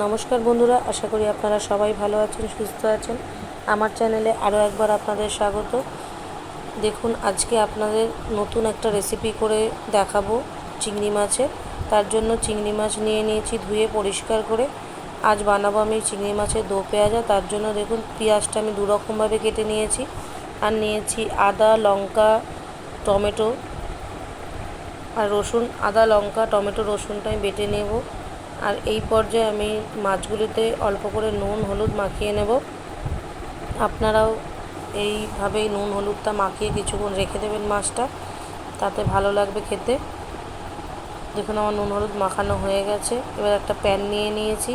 নমস্কার বন্ধুরা, আশা করি আপনারা সবাই ভালো আছেন, সুস্থ আছেন। আমার চ্যানেলে আরও একবার আপনাদের স্বাগত। দেখুন, আজকে আপনাদের নতুন একটা রেসিপি করে দেখাবো চিংড়ি মাছের। তার জন্য চিংড়ি মাছ নিয়ে নিয়েছি ধুয়ে পরিষ্কার করে। আজ বানাবো আমি চিংড়ি মাছের দো পেঁয়াজা। তার জন্য দেখুন, পেঁয়াজটা আমি দুরকমভাবে কেটে নিয়েছি। আর নিয়েছি আদা, লঙ্কা, টমেটো আর রসুন। আদা, লঙ্কা, টমেটো, রসুনটা আমি বেটে নেব। আর এই পর্যায়ে আমি মাছগুলিতে অল্প করে নুন, হলুদ মাখিয়ে নেব। আপনারাও এইভাবেই নুন, হলুদটা মাখিয়ে কিছুক্ষণ রেখে দেবেন মাছটা, তাতে ভালো লাগবে খেতে। দেখুন আমার নুন, হলুদ মাখানো হয়ে গেছে। এবার একটা প্যান নিয়ে নিয়েছি।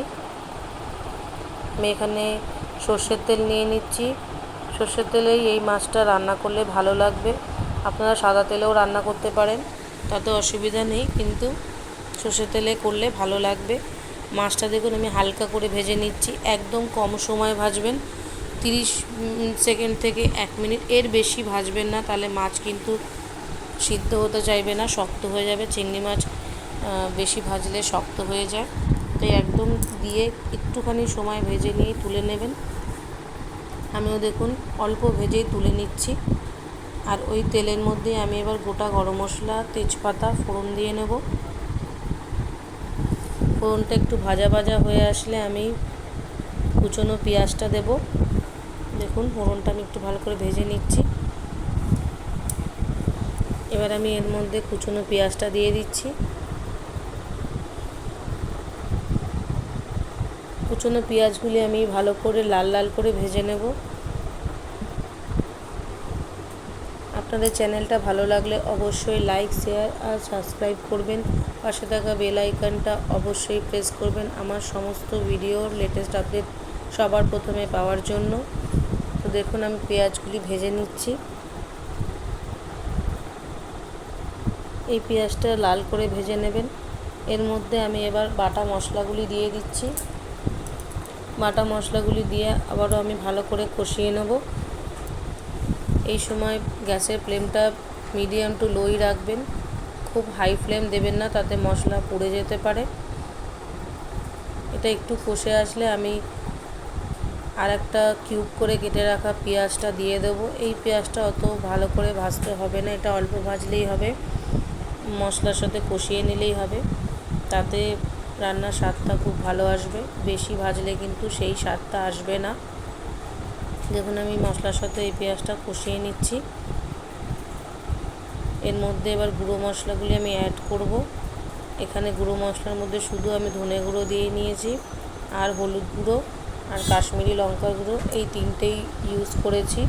আমি এখানে সর্ষের তেল নিয়ে নিচ্ছি। সর্ষের তেলেই এই মাছটা রান্না করলে ভালো লাগবে। আপনারা সাদা তেলেও রান্না করতে পারেন, তাতে অসুবিধা নেই। কিন্তু সর্ষের তেলে করলে ভালো লাগবে। মাছটা দেখুন, আমি হালকা করে ভেজে নিচ্ছি। একদম কম সময় ভাজবেন। তিরিশ সেকেন্ড থেকে এক মিনিট। এর বেশি ভাজবেন না, তাহলে মাছ কিন্তু সিদ্ধ হতে চাইবে না, শক্ত হয়ে যাবে। চিংড়ি মাছ বেশি ভাজলে শক্ত হয়ে যায়। তাই একদম দিয়ে একটুখানি সময় ভেজে নিয়ে তুলে নেবেন। আমিও দেখুন, অল্প ভেজেই তুলে নিচ্ছি। আর ওই তেলের মধ্যে আমি এবার গোটা গরম মশলা, তেজপাতা, ফোড়ন দিয়ে নেব। ফোড়নটা একটু ভাজা ভাজা হয়ে আসলে আমি কুচনো পেঁয়াজটা দেব। দেখুন, ফোড়নটা আমি একটু ভালো করে ভেজে নিচ্ছি। এবার আমি এর মধ্যে কুচনো পেঁয়াজটা দিয়ে দিচ্ছি। কুচনো পেঁয়াজগুলি আমি ভালো করে লাল লাল করে ভেজে নেব। আপনাদের চ্যানেলটা ভালো লাগলে অবশ্যই লাইক, শেয়ার আর সাবস্ক্রাইব করবেন। পাশে থাকা বেল আইকনটা অবশ্যই প্রেস করবেন আমার সমস্ত ভিডিওর লেটেস্ট আপডেট সবার প্রথমে পাওয়ার জন্য। তো দেখুন, আমি পেঁয়াজগুলি ভেজে নিচ্ছি। এই পেঁয়াজটা লাল করে ভেজে নেবেন। এর মধ্যে আমি এবার বাটা মশলাগুলি দিয়ে দিচ্ছি। বাটা মশলাগুলি দিয়ে আবারও আমি ভালো করে কষিয়ে নেব। এই সময় গ্যাসের ফ্লেমটা মিডিয়াম টু লোই রাখবেন। খুব হাই ফ্লেম দেবেন না, তাতে মশলা পুড়ে যেতে পারে। এটা একটু কষে আসলে আমি আর একটা কিউব করে কেটে রাখা পেঁয়াজটা দিয়ে দেবো। এই পেঁয়াজটা অত ভালো করে ভাজতে হবে না, এটা অল্প ভাজলেই হবে। মশলার সাথে কষিয়ে নিলেই হবে। তাতে রান্নার স্বাদটা খুব ভালো আসবে। বেশি ভাজলে কিন্তু সেই স্বাদটা আসবে না। দেখুন, আমি মশলার সাথে এই পেঁয়াজটা কষিয়ে নিচ্ছি। এর মধ্যে এবার গুঁড়ো মশলাগুলি আমি অ্যাড করব। এখানে গুঁড়ো মশলার মধ্যে শুধু আমি ধনে গুঁড়ো দিয়ে নিয়েছি, আর হলুদ গুঁড়ো, আর কাশ্মীরি লঙ্কা গুঁড়ো, এই তিনটেই ইউজ করেছি।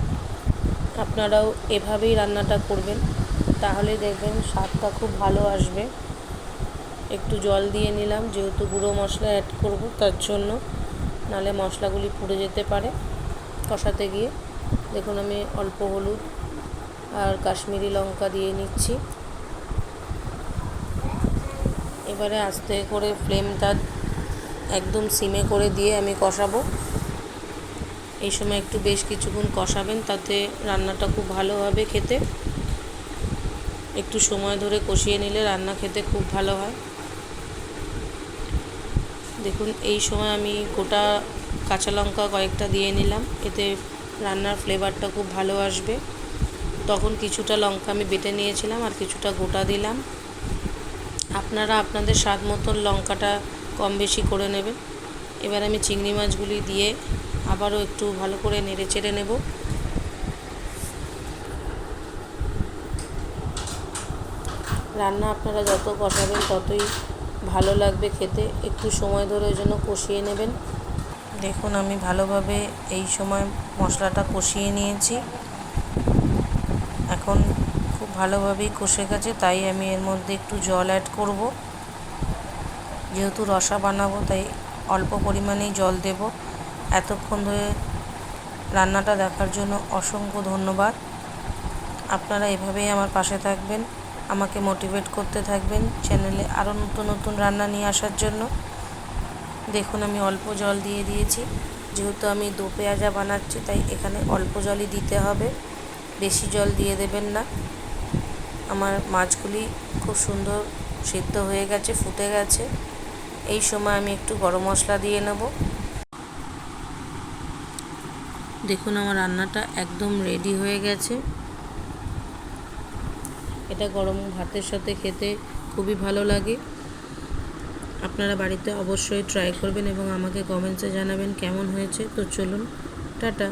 আপনারাও এভাবেই রান্নাটা করবেন, তাহলে দেখবেন স্বাদটা খুব ভালো আসবে। একটু জল দিয়ে নিলাম, যেহেতু গুঁড়ো মশলা অ্যাড করব, তার জন্য। নালে মশলাগুলি পুড়ে যেতে পারে। কষাতে গিয়ে দেখুন আমি অল্প হলুদ আর কাশ্মীরি লঙ্কা দিয়ে নিচ্ছি। এবারে আস্তে করে ফ্লেমটা একদম সিমে করে দিয়ে আমি কষাবো। এই সময় একটু বেশ কিছুক্ষণ কষাবেন, তাতে রান্নাটা খুব ভালো হবে খেতে। একটু সময় ধরে কষিয়ে নিলে রান্না খেতে খুব ভালো হয়। দেখুন, এই সময় আমি গোটা কাঁচা লঙ্কা কয়েকটা দিয়ে নিলাম। এতে রান্নার ফ্লেভারটা খুব ভালো আসবে। তখন কিছুটা লঙ্কা আমি বেটে নিয়েছিলাম আর কিছুটা গোটা দিলাম। আপনারা আপনাদের স্বাদ মতন লঙ্কাটা কম বেশি করে নেবেন। এবার আমি চিংড়ি মাছগুলি দিয়ে আবারও একটু ভালো করে নেড়ে চেড়ে নেব। রান্না আপনারা যত কষাবেন ততই ভালো লাগবে খেতে। একটু সময় ধরে ওই জন্য কষিয়ে নেবেন। দেখুন, আমি ভালোভাবে এই সময় মশলাটা কষিয়ে নিয়েছি। এখন খুব ভালোভাবেই কষে গেছে, তাই আমি এর মধ্যে একটু জল অ্যাড করব। যেহেতু রসা বানাবো, তাই অল্প পরিমাণেই জল দেব। এতক্ষণ ধরে রান্নাটা দেখার জন্য অসংখ্য ধন্যবাদ। আপনারা এভাবেই আমার পাশে থাকবেন, আমাকে মোটিভেট করতে থাকবেন চ্যানেলে আরও নতুন নতুন রান্না নিয়ে আসার জন্য। দেখুন আমি অল্প জল দিয়ে দিয়েছি। যেহেতু আমি দো পেঁয়াজা বানাচ্ছি, তাই এখানে অল্প জলই দিতে হবে। বেশি জল দিয়ে দেবেন না। আমার মাছগুলি খুব সুন্দর সিদ্ধ হয়ে গেছে, ফুটে গেছে। এই সময় আমি একটু গরম মশলা দিয়ে নেব। দেখুন আমার রান্নাটা একদম রেডি হয়ে গেছে। এটা গরম ভাতের সাথে খেতে খুবই ভালো লাগে। আপনারা বাড়িতে অবশ্যই ট্রাই করবেন এবং আমাকে কমেন্টসে জানাবেন কেমন হয়েছে। তো চলুন টাটা।